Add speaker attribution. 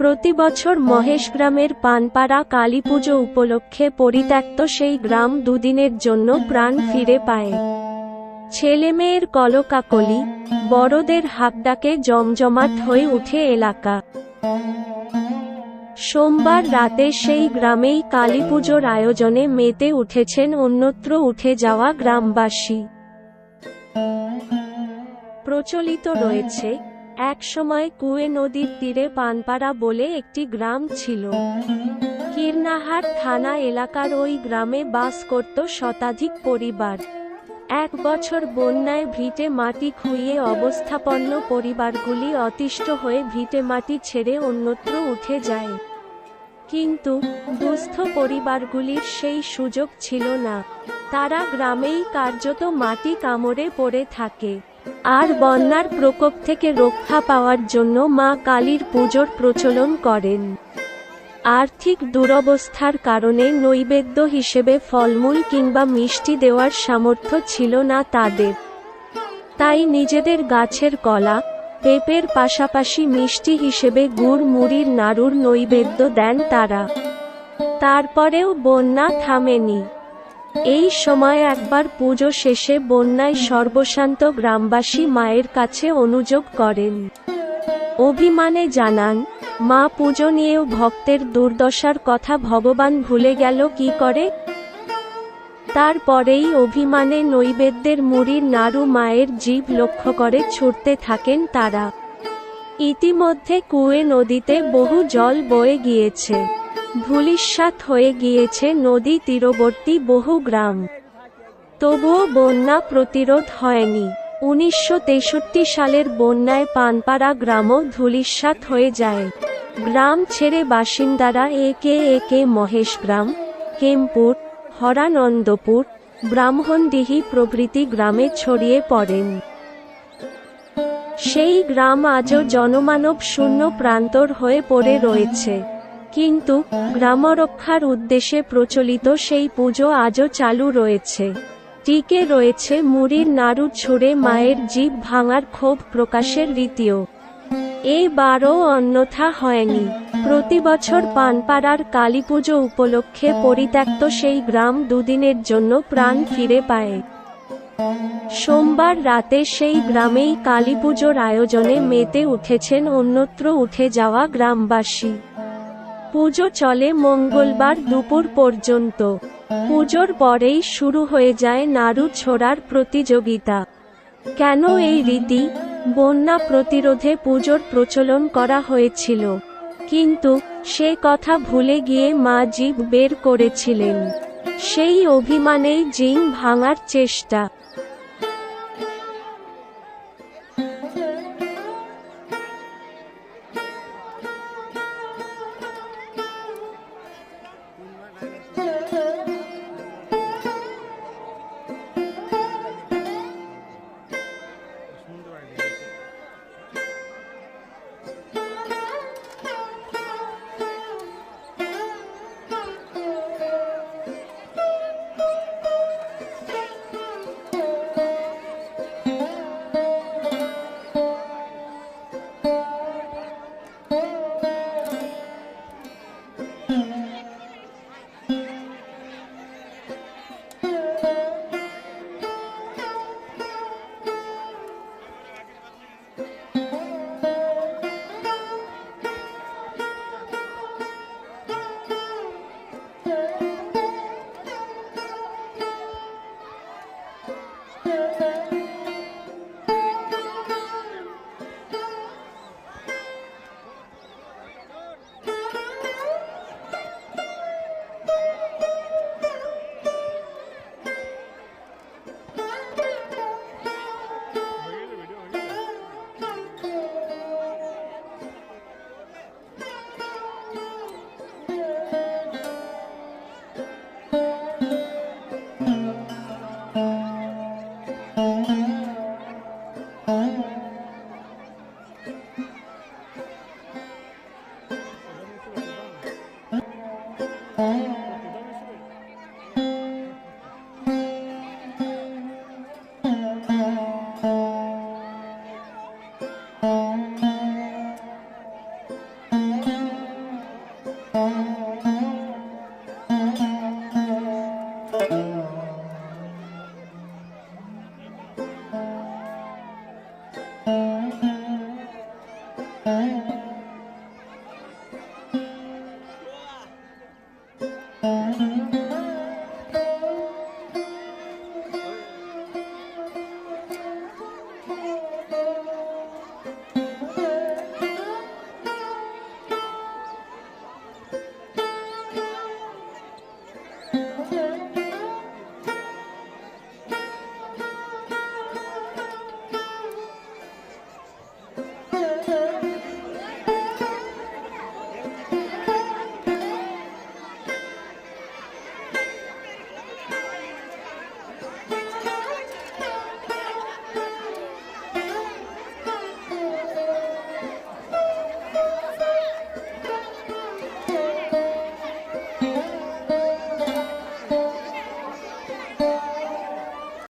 Speaker 1: প্রতি বছর মহেশগ্রামের পানপাড়া কালী পুজো উপলক্ষে পরিত্যক্ত সেই গ্রাম দুদিনের জন্য প্রাণ ফিরে পায়। ছেলেমেয়ের কলকাকলি, বড়দের হাকডাকে জমজমাট হয়ে উঠে এলাকা। সোমবার রাতে সেই গ্রামেই কালী পুজোর আয়োজনে মেতে উঠেছেন অন্যত্র উঠে যাওয়া গ্রামবাসী। প্রচলিত রয়েছে একসময় কুয়ে নদীর তীরে পানপাড়া বলে একটি গ্রাম ছিল। কীর্ণাহাট থানা এলাকার ওই গ্রামে বাস করত শতাধিক পরিবার। এক বছর বন্যায় ভিটে মাটি খুইয়ে অবস্থাপন্ন পরিবারগুলি অতিষ্ঠ হয়ে ভিটে মাটি ছেড়ে অন্যত্র উঠে যায়। কিন্তু দুস্থ পরিবারগুলির সেই সুযোগ ছিল না। তারা গ্রামেই কার্যত মাটি কামড়ে পড়ে থাকে। আর বন্যার প্রকোপ থেকে রক্ষা পাওয়ার জন্য মা কালীর পুজোর প্রচলন করেন। আর্থিক দুরবস্থার কারণে নৈবেদ্য হিসেবে ফলমূল কিংবা মিষ্টি দেওয়ার সামর্থ্য ছিল না তাদের। তাই নিজেদের গাছের কলা, পেঁপের পাশাপাশি মিষ্টি হিসেবে গুড়, মুড়ির নাড়ুর নৈবেদ্য দেন তারা। তারপরেও বন্যা থামেনি। এই সময় একবার পুজো শেষে বন্যায় সর্বশান্ত গ্রামবাসী মায়ের কাছে অনুযোগ করেন। অভিমানে জানান, মা পুজো নিয়েও ভক্তের দুর্দশার কথা ভগবান ভুলে গেল কি করে? তারপরেই অভিমানে নৈবেদ্যের মুড়ির নাড়ু মায়ের জীব লক্ষ্য করে ছুটতে থাকেন তারা। ইতিমধ্যে কুয়ে নদীতে বহু জল বয়ে গিয়েছে। ধূলিসাৎ হয়ে গিয়েছে নদী তীরবর্তী বহু গ্রাম। তবুও বন্যা প্রতিরোধ হয়নি। উনিশশো তেষট্টি সালের বন্যায় পানপাড়া গ্রামও ধূলিসাৎ হয়ে যায়। গ্রাম ছেড়ে বাসিন্দারা একে একে মহেশগ্রাম, কেমপুর, হরানন্দপুর ব্রাহ্মণডিহি প্রভৃতি গ্রামে ছড়িয়ে পড়েন। সেই গ্রাম আজও জনমানব শূন্য প্রান্তর হয়ে পড়ে রয়েছে। কিন্তু গ্রামরক্ষার উদ্দেশ্যে প্রচলিত সেই পুজো আজও চালু রয়েছে। টিকে রয়েছে মুড়ির নাড়ু ছুঁড়ে মায়ের জীব ভাঙার ক্ষোভ প্রকাশের রীতিও। এইবারও অন্যথা হয়নি। প্রতি বছর পানপাড়ার কালী পুজো উপলক্ষে পরিত্যক্ত সেই গ্রাম দুদিনের জন্য প্রাণ ফিরে পায়। সোমবার রাতে সেই গ্রামেই কালী পুজোর আয়োজনে মেতে উঠেছেন অন্যত্র উঠে যাওয়া গ্রামবাসী। পুজো চলে মঙ্গলবার দুপুর পর্যন্ত। পুজোর পরেই শুরু হয়ে যায় নাড়ু ছোড়ার প্রতিযোগিতা। কেন এই রীতি? বন্যা প্রতিরোধে পুজোর প্রচলন করা হয়েছিল। কিন্তু সে কথা ভুলে গিয়ে মা জীব বের করেছিলেন। সেই অভিমানেই জিং ভাঙার চেষ্টা। Thank you.